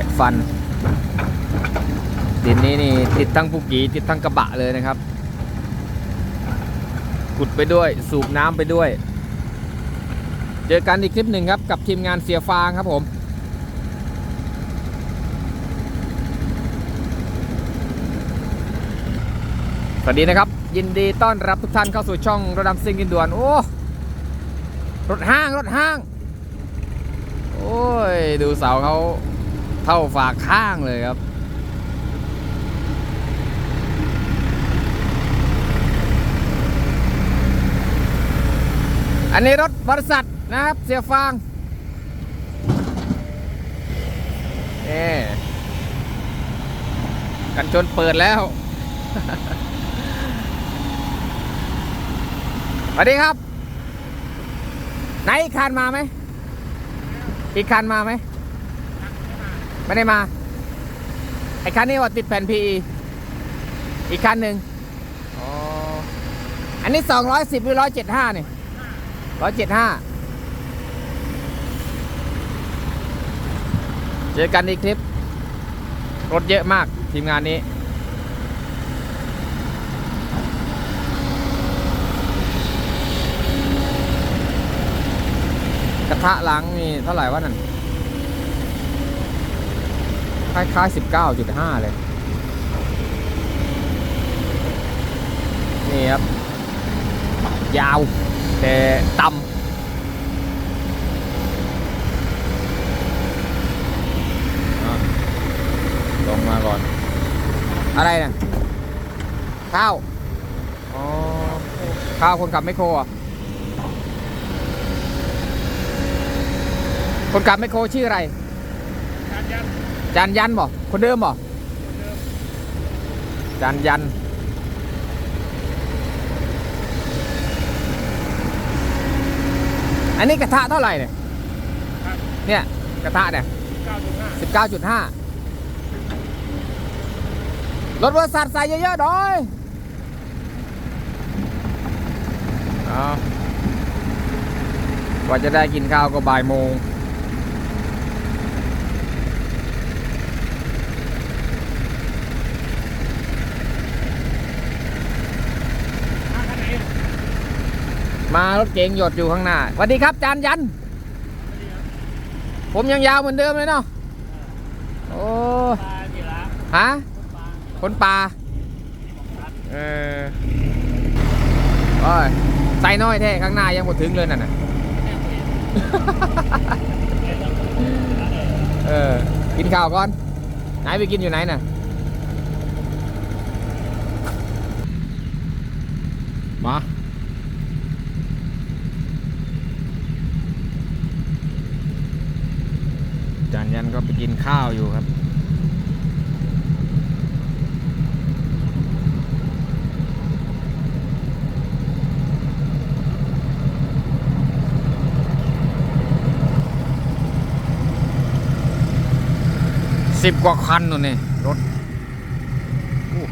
ะฟัน ดินนี้นี่ติดทั้งปุกีติดทั้งกระบะเลยนะครับ ขุดไปด้วยสูบน้ำไปด้วย เจอกันอีกคลิปหนึ่งครับ กับทีมงานเสียฟางครับผมสวัสดีนะครับ ยินดีต้อนรับทุกท่านเข้าสู่ช่องรถดำซิ่งดินด่วน โอ้รถห้าง รถห้าง โอ้ย ดูเสาเขา เท่าฝากข้างเลยครับ อันนี้รถบริษัทนะครับเสียฟางนี่กันชนเปิดแล้วสวัสดีครับ ไหนอีกคันมาไหม อีกคันมาไหม ไม่ได้มา ไอ้คันนี้ว่าติดแผ่น PE อีกคันหนึ่งอ๋อ อันนี้210หรือ175เนี่ยร้อยเจ็ดห้าเจอกันอีกคลิป รถเยอะมากทีมงานนี้กระทะหลังนี่เท่าไหร่วะนั่น คล้ายๆ19.5เลย นี่ครับ ยาว แต่ต่ำอะลงมาก่อน อะไรเนี่ยข้าว อ๋อ ข้าวคนขับไม่โครคนขับไม่โครชื่ออะไร จานยันบ่คนเดิมบ่จานยัน อันนี้กระทะเท่าไหร่เนี่ยเนี่ยกระทะเนี่ยสิบเก้าจุดห้ารถบริษัทใส่เยอะๆหน่อยเอากว่าจะได้กินข้าวก็บ่ายโมง มารถเก๋งหยดอยู่ข้างหน้าสวัสดีครับจานยัน ผมยังยาวเหมือนเดิมเลยเนาะโอ้ฮะคนป่าเออโอ้ยใส่น้อยแท้ข้างหน้ายังหมดถึงเลยนั่นน่ะเออกินข้าวก่อน ไหนไปกินอยู่ไหนน่ะมา จาน ยันก็ไปกินข้าวอยู่ครับสิบกว่าคันนู่นนี่รถโอ้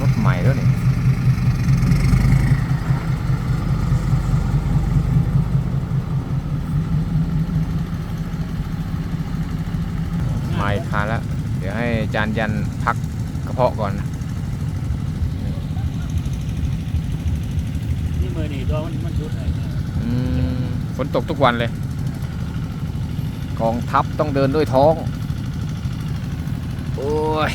รถใหม่ด้วยนี่ มาอีกคันแล้ว เดี๋ยวให้ จานยันพักกระเพาะก่อนนะนี่มือนี่ตัวมันมันชุดไหนเนี่ยอืมฝนตกทุกวันเลยกองทัพต้องเดินด้วยท้อง โอ้ย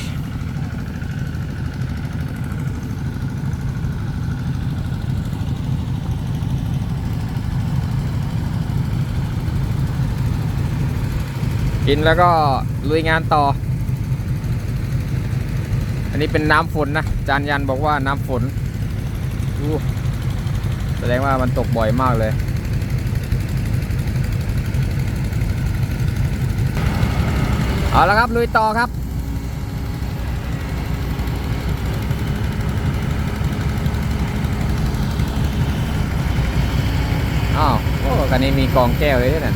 กินแล้วก็ลุยงานต่อ อันนี้เป็นน้ำฝนนะจานยันบอกว่าน้ำฝนแสดงว่ามันตกบ่อยมากเลย เอาละครับลุยต่อครับอ้าวโอ้คันนี้มีกองแก้วเลยเนี่ย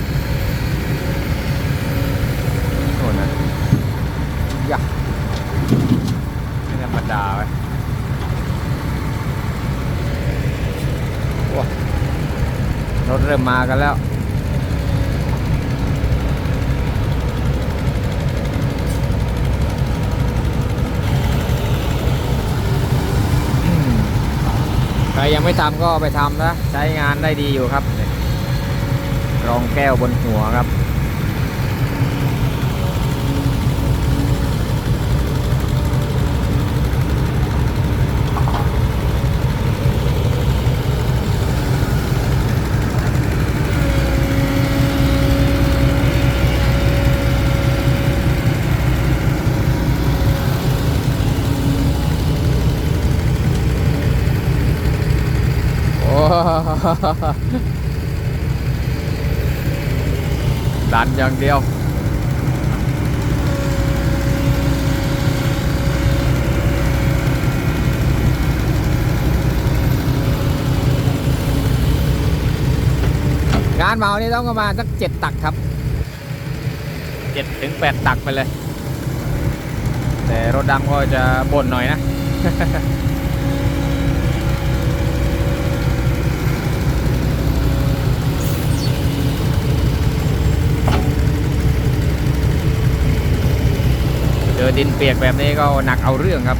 โน่นนะยะ ดาไว้รถเริ่มมากันแล้ว ใครยังไม่ทำก็ไปทำนะ ใช้งานได้ดีอยู่ครับ รองแก้วบนหัวครับ ดันอย่างเดียว งานเมานี่ต้องประมาณสักเจ็ดตักครับเจ็ดถึงแปดตักไปเลย แต่รถดำก็จะบ่นหน่อยนะ ดินเปียกแบบนี้ก็หนักเอาเรื่องครับ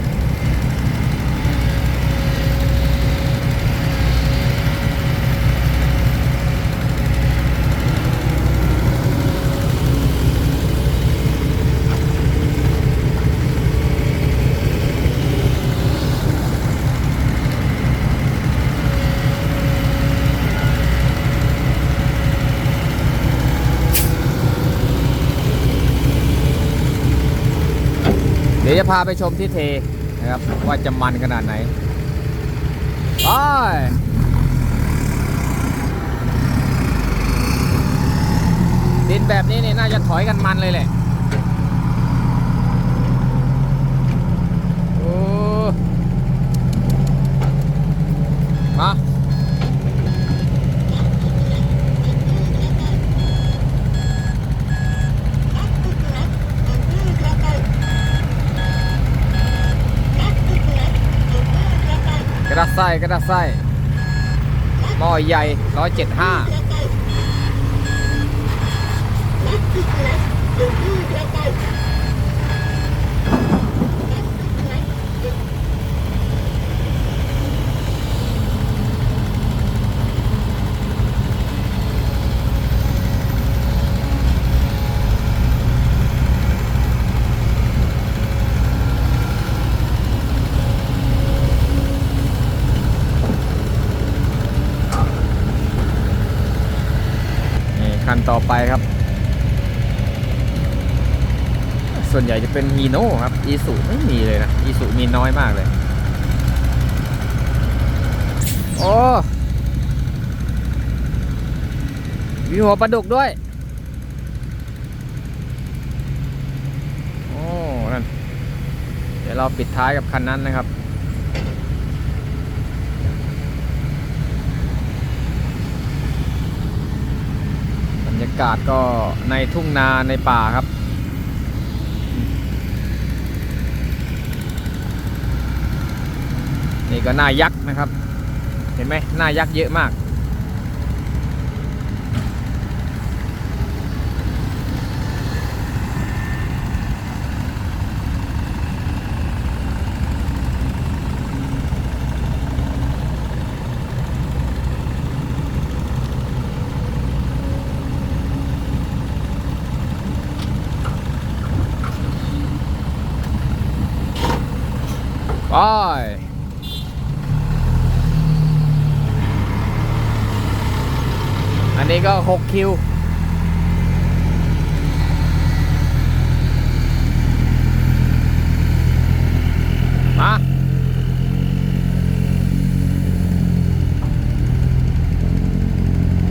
ยวจะพาไปชมที่เทนะครับ ว่าจะมันขนาดไหนไปดินแบบนี้นี่น่าจะถอยกันมันเลยแหละ โอ้มา กระดาษ ไส้กระดาษไส้หม้อใหญ่ร้อยเจ็ดห้า ต่อไปครับ ส่วนใหญ่จะเป็นฮีโน่ครับอีสุไม่มีเลยนะอีสุมีน้อยมากเลย โอ้มีหัวปลาดุกด้วย โอ้นั่นเดี๋ยวเราปิดท้ายกับคันนั้นนะครับ รรยากาศก็ในทุ่งนาในป่าครับ นี่ก็หน้ายักษ์นะครับ เห็นไหมหน้ายักษ์เยอะมาก ไป อั นนี้ก็ 6 คิว มา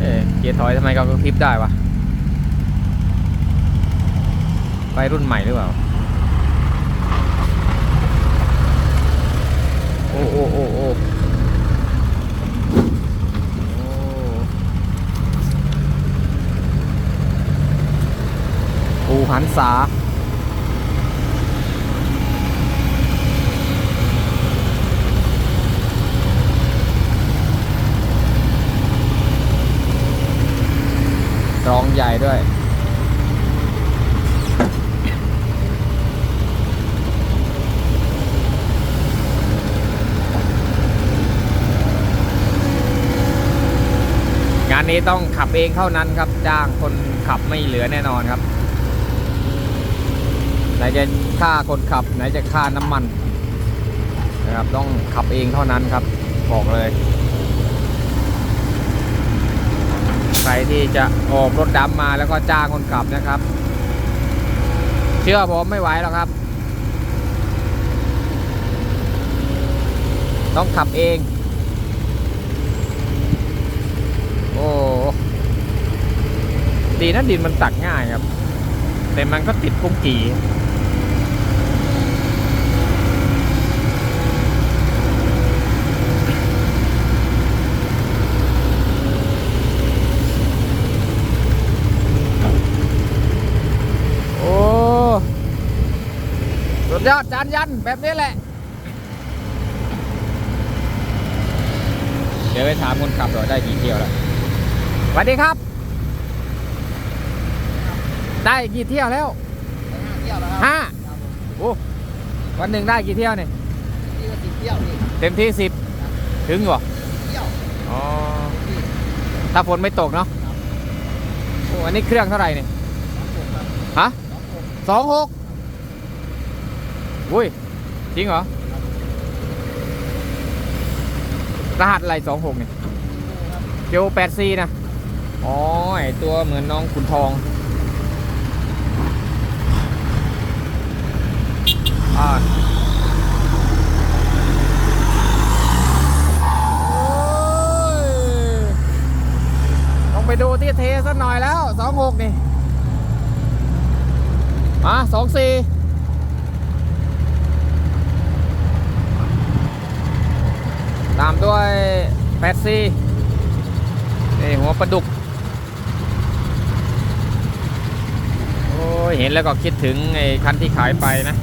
เอ๊ะเกียร์ถอยทำไมก็กระพริบได้วะ ไปรุ่นใหม่หรือเปล่า โอ้โอ้โอ้โอ้โอ้ปู หันษารองใหญ่ด้วยงานนี้ต้องขับเองเท่านั้นครับ จ้างคนขับไม่เหลือแน่นอนครับ ไหนจะค่าคนขับ ไหนจะค่าน้ำมันนะครับต้องขับเองเท่านั้นครับบอกเลย ใครที่จะออกรถดำมาแล้วก็จ้างคนขับนะครับ เชื่อผมไม่ไหวหรอกครับ ต้องขับเอง โอ้ดีนะดินมันตักง่ายครับ แต่มันก็ติดกุ้งกี่อ้สุด ยอดจานยันแบบนี้แหละ เดี๋ยวไปถามคนขับหน่อยได้กี่เที่ยวแล้วสวัสดีครับ ได้กี่เที่ยวแล้วห้าเที่ยวแล้วครับห้าครับผมโอ้วันหนึ่งได้กี่เที่ยวเนี่ยนี่ก็สิบเที่ยวนี่เต็มที่สิบถึงเหรอเที่ยวอ๋อนี่ถ้าฝนไม่ตกเนาะโอ้อันนี้เครื่องเท่าไหร่เนี่ยสองหกครับฮะสองหกส องหกอุ้ย จริงเหรอ รหัสอะไรสองหกเนี่ยครับเกียวแปดซีนะ อ๋อไอตัวเหมือนน้องขุนทอง อ่าโอ้ยต้องไปดูที่เทสักหน่อยแล้วสองหกนี่มาสองสี่ตาม ด้วยแปดซีนี่หัวปลาดุก โอ้ยเห็นแล้วก็คิดถึงไอ้คันที่ขายไปนะ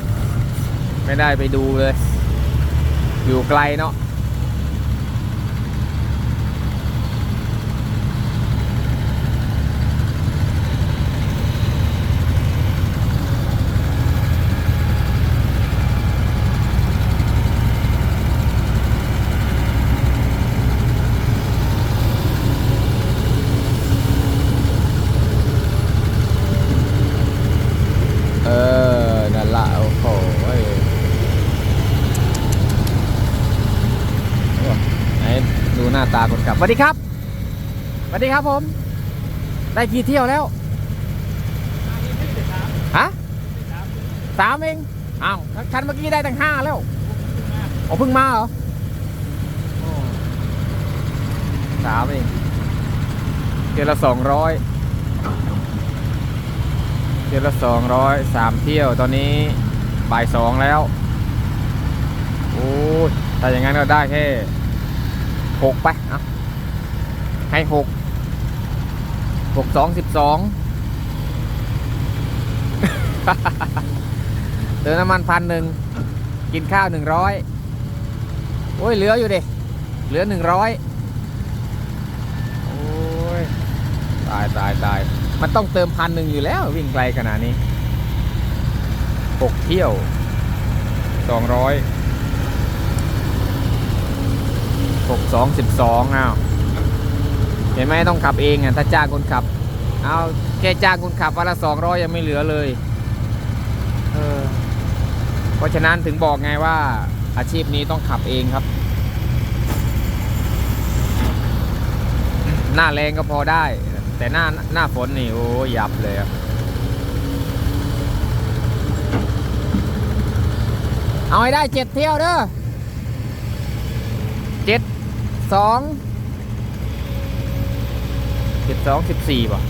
ไม่ได้ไปดูเลย อยู่ไกลเนาะ เออ นั่นละโอ้โหเว้ยโอ้ไหนดูหน้าตา คนขับสวัสดีครับสวัสดีครับผม ได้กี่เที่ยวแล้วฮะสามเองอ้าวคันเมื่อกี้ได้ตั้งห้าแล้วอ๋อเพิ่งมาเหรออ๋อสามเองเที่ยวละสองร้อยเที่ยวละสองร้อยสามเที่ยวตอนนี้บ่ายสองแล้วโอ้ยแต่อย่างนั้นก็ได้แค่หกไปเอา ให้หกหกสองสิบสองเติมน้ำมันพันหนึ่งกินข้าวหนึ่งร้อยโอ้ยเหลืออยู่ดิเหลือหนึ่งร้อยโอ้ยตายตายตายมันต้องเติมพันหนึ่งอยู่แล้ว วิ่งไกลขนาดนี้หกเที่ยวสองร้อยหกสองสิบสองอ้าว เห็นไหมต้องขับเองอะถ้าจ้างคนขับ เอาแค่จ้างคนขับวันละสองร้อยยังไม่เหลือเลยเออเพราะฉะนั้นถึงบอกไงว่าอาชีพนี้ต้องขับเองครับ หน้าแรงก็พอได้ แต่หน้าหน้าฝนนี่โอ้ยับเลยครับเอาให้ได้เจ็ดเที่ยวเด้อเจ็ดสอง เจ็ดสองสิบสี่ป่ะ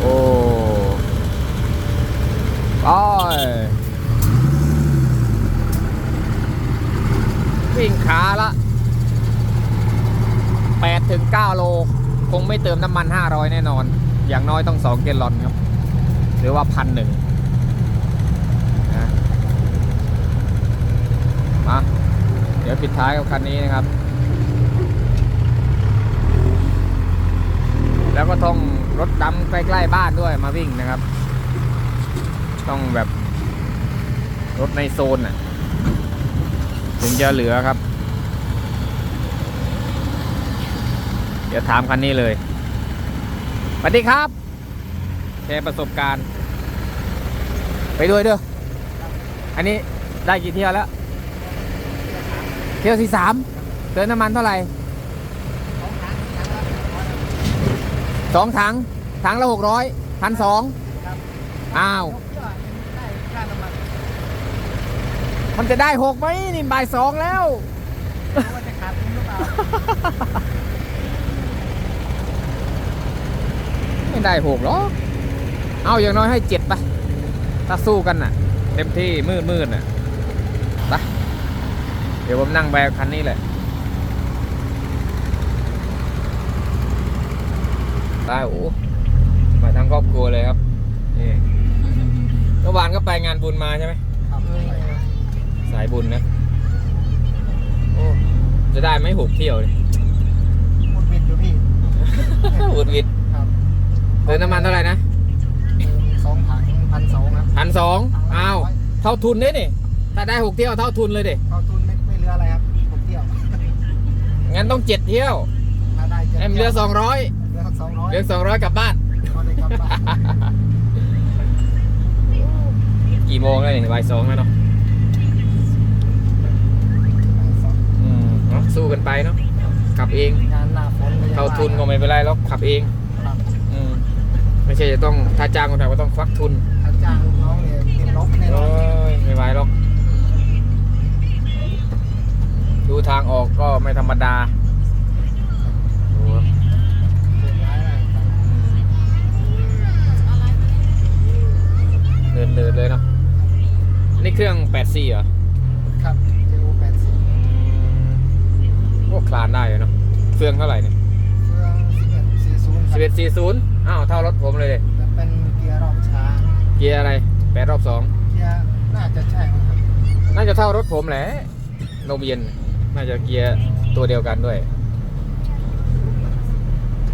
โอ้ไปวิ่งขาละ8ถึง9โล คงไม่เติมน้ำมัน 500 แน่นอน อย่างน้อยต้อง 2 เกลลอนครับ หรือว่าพันหนึ่งนะมาเดี๋ยวปิดท้ายกับคันนี้นะครับ แล้วก็ต้องรถดำใกล้ๆบ้านด้วยมาวิ่งนะครับ ต้องแบบรถในโซนน่ะถึงจะเหลือครับ เดี๋ยวถามคันนี้เลยสวัสดีครับ แชร์ประสบการณ์ ไปด้วยเด้ออันนี้ได้กี่เที่ยวแล้ว เที่ยวที่สามเติมน้ำมันเท่าไหร่สองถังถังละหกร้อยพันสองครับอ้าวยกยอดได้ค่าน้ำมันมันจะได้หกไหมนี่บ่ายสองแล้วว่าจะขาดทุนหรือเปล่าไม่ได้หกหรอก เอาอย่างน้อยให้เจ็ดไปถ้าสู้กันน่ะ เต็มที่มืดมืดน่ะไปเดี๋ยวผมนั่งแบกคันนี้แหละไปโอ้มาทั้งครอบครัวเลยครับนี่เมื่อวานก็ไปงานบุญมาใช่ไหมครับสายบุญนะโอ้จะได้ไหมหกเที่ยวเลยหมดบิดอยู่พี่วุดวิดครับเติมน้ำมันเท่าไหร่นะ พันสองถังละอ้าวร้อยเท่าทุนเด้นี่ถ้าได้หกเที่ยวเท่าทุนเลยเด้เข้าทุนไม่ไม่เหลืออะไรครับผมเที่ยวงั้นต้องเจ็ดเที่ยวถ้าได้จ็ดเอ็มเหลือสองร้อยเหลือสองร้อยเหลือสองร้อยกลับบ้านก็ได้กลับบ้านกี่โมงแล้วนี่บ่ายสองแล้วเนาะสองอืมเนาะสู้กันไปเนาะขับเองงานหน้าฝนก็ยังเท่าทุนก็ไม่เป็นไรหรอกขับเองครับอืมไม่ใช่จะต้องถ้าจ้างคนทำก็ต้องควักทุนถ้าจ้าง โอ้อนยไม่ไหวหรอก ดูทางออกก็ไม่ธรรมดาโอ้เสียร้ายมากครับเดินเดินเลยเนาะนี่เครื่อง 8C เหรอ ครับเจโอแปดสิบโอ้คลานได้เลยเนาะเครื่องเท่าไหร่เนี่ยเครื่องสิบเอ็ดสี่ศูนย์ครับ11 40อ้าว เท่ารถผมเลยเดแต่เป็นเกียร์รอบช้า เกียร์อะไรแปดรอบสองเกียร์น่า จะใช่มั้งครับน่าจะเท่ารถผมแหละโนมเย็น น่าจะเกียร์ตัวเดียวกันด้วย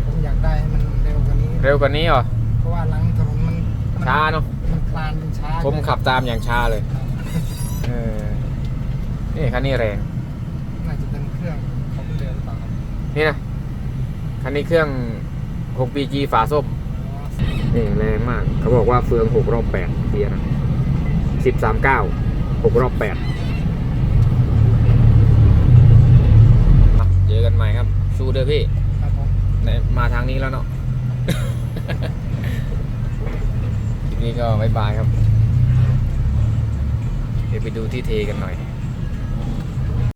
ผมอยากได้ให้มันเร็วกว่านี้ เร็วกว่านี้เหรอ เพราะว่าหลังถนนมันมันช้าเนาะ มันคลานมันช้าผมขับตามอย่างช้าเลย เออ นี่คันนี้แรง น่าจะเป็นเครื่องของเรือหรือเปล่าครับนี่นะ คันนี้เครื่อง 6PG ฝาส้ม นี่แรงมาก เขาบอกว่าเฟือง 6 รอบ8เกียร์นะ 10 3 9 6รอบ8เจอกันใหม่ครับ สู้เด้อพี่ครับผมไหนมาทางนี้แล้วเนาะทีนี้ก็บายบายครับ เดี๋ยวไปดูที่เทกันหน่อย